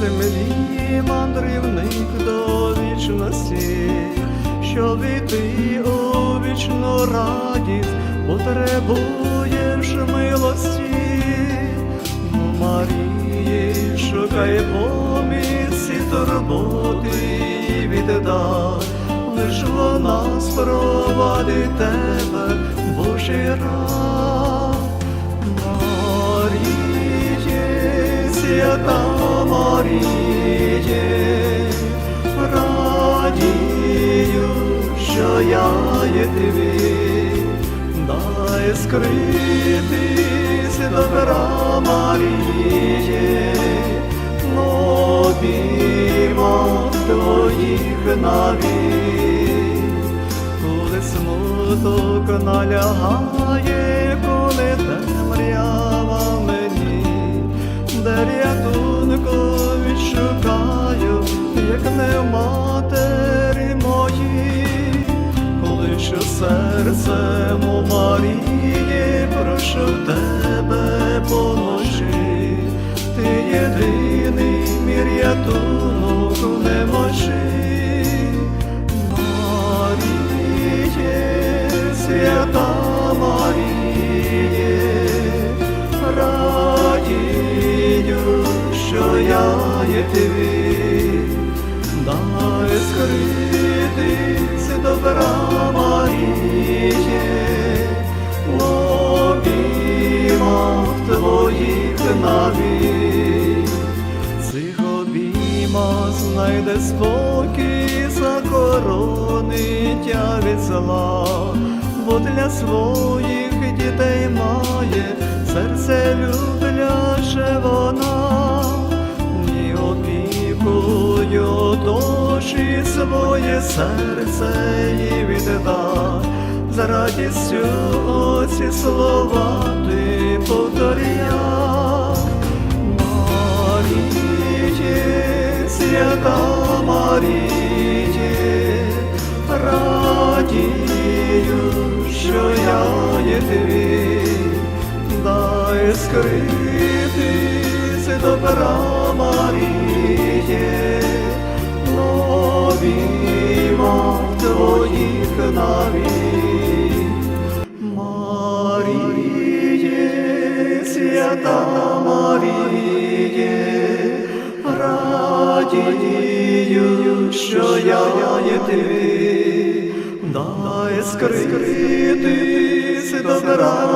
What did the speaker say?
землі, мандрівник до вічності, щоб війти у вічну радість, потребуєш милості, Ну, Марії, шукай помість і турботи і віддай, лиш вона спровадить тебе, Божий рай. Маріє, свята Маріє, радію, що я є тобі, дай скритись добра Маріє, обійма твоїх навік коли смуток налягає, коли темрява мені, де рятунку серцем знайде спокій, закоронить від зла, бо для своїх дітей має серце любляше вона, ні опікую душі своє серце і віддай, за радістю оці слова ти повторяй. Маріє, радію, що я є тобі, дай скритись добра Маріє, в обіймах твоїх навік. Маріє, свята Маріє, радію, що я є ти, дай скритись добра